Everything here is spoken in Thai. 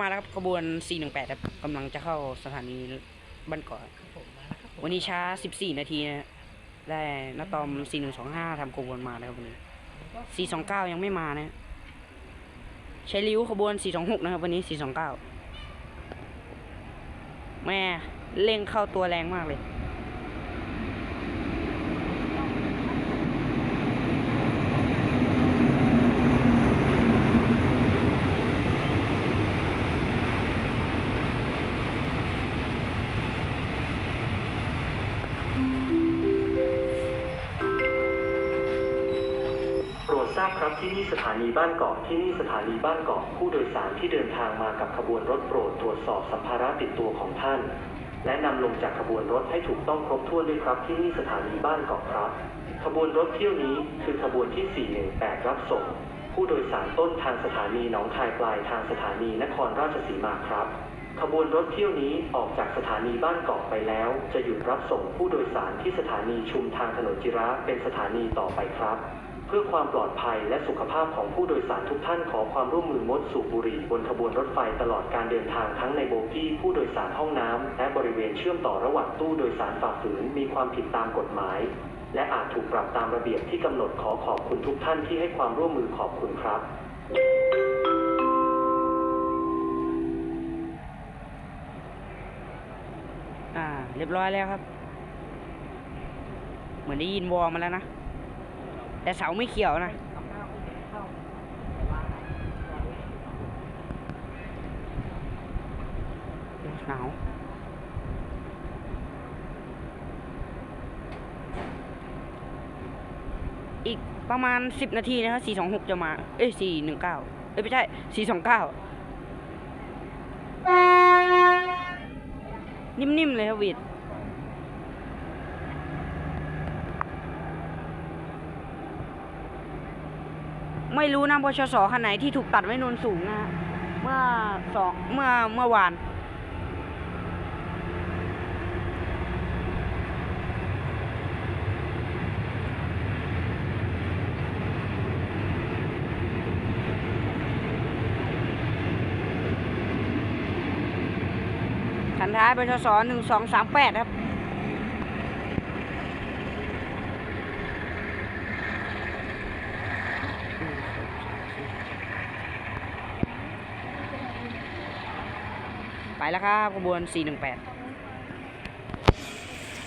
มาแล้วครับขบวน 418ครับกำลังจะเข้าสถานีบ้านเกาะผมมาแล้วครับผมวันนี้ช้า 14 นาทีนะได้นาตอม 4125ทำขบวนมาแล้ววันนี้ 429 ยังไม่มานะ ใช้ริ้วขบวน 426 นะครับ วันนี้ 429 แม่เร่งเข้าตัวแรงมากเลยาบครับที่นี่สถานีบ้านเกาะที่นี่สถานีบ้านเกาะผู้โดยสารที่เดินทางมากับขบวนรถโปรดตรวจสอบสัมภาระติดตัวของท่าน และนำลงจากขบวนรถให้ถูกต้องครบถ้วนด้วยครับที่นี่สถานีบ้านเกาะครับ ขบวนรถเที่ยวนี้คือขบวนที่ 418 รับส่ง ผู้โดยสารต้นทางสถานีหนองคายปลายทางสถานีนครราชสีมาครับขบวนรถเที่ยวนี้ออกจากสถานีบ้านเกาะไปแล้ว จะหยุดรับส่งผู้โดยสารที่สถานีชุมทางถนนจิระเป็นสถานีต่อไปครับ เพื่อความปลอดภัยและสุขภาพของผู้โดยสารทุกท่านขอความร่วมมืองดสูบบุหรี่บนขบวนรถไฟตลอดการเดินทางทั้งในโบกี้ผู้โดยสารห้องน้ำและบริเวณเชื่อมต่อระหว่างตู้โดยสารฝ่าฝืนมีความผิดตามกฎหมาย และอาจถูกปรับตามระเบียบที่กำหนดขอขอบคุณทุกท่านที่ให้ความร่วมมือขอบคุณครับ อ่า เรียบร้อยแล้วครับ เหมือนได้ยินวอลมาแล้วนะ แต่เสาไม่เขียวนะหนาไม่เห็นเข้าแต่ว่าหนาวอีกประมาณสิบนาทีนะครับสี่สองหกจะมา เอ้ยสี่หนึ่งเก้าเอ้ยไม่ใช่สี่สองเก้านิ่มๆเลยครับวิด ไม่รู้นะบชสคันไหนที่ถูกตัดไว้นนสูงนะฮะเมื่อสองเมื่อเมื่อวานขันท้ายบชสหนึ่งสองสามแปดครับ ไปแล้วครับขบวน 418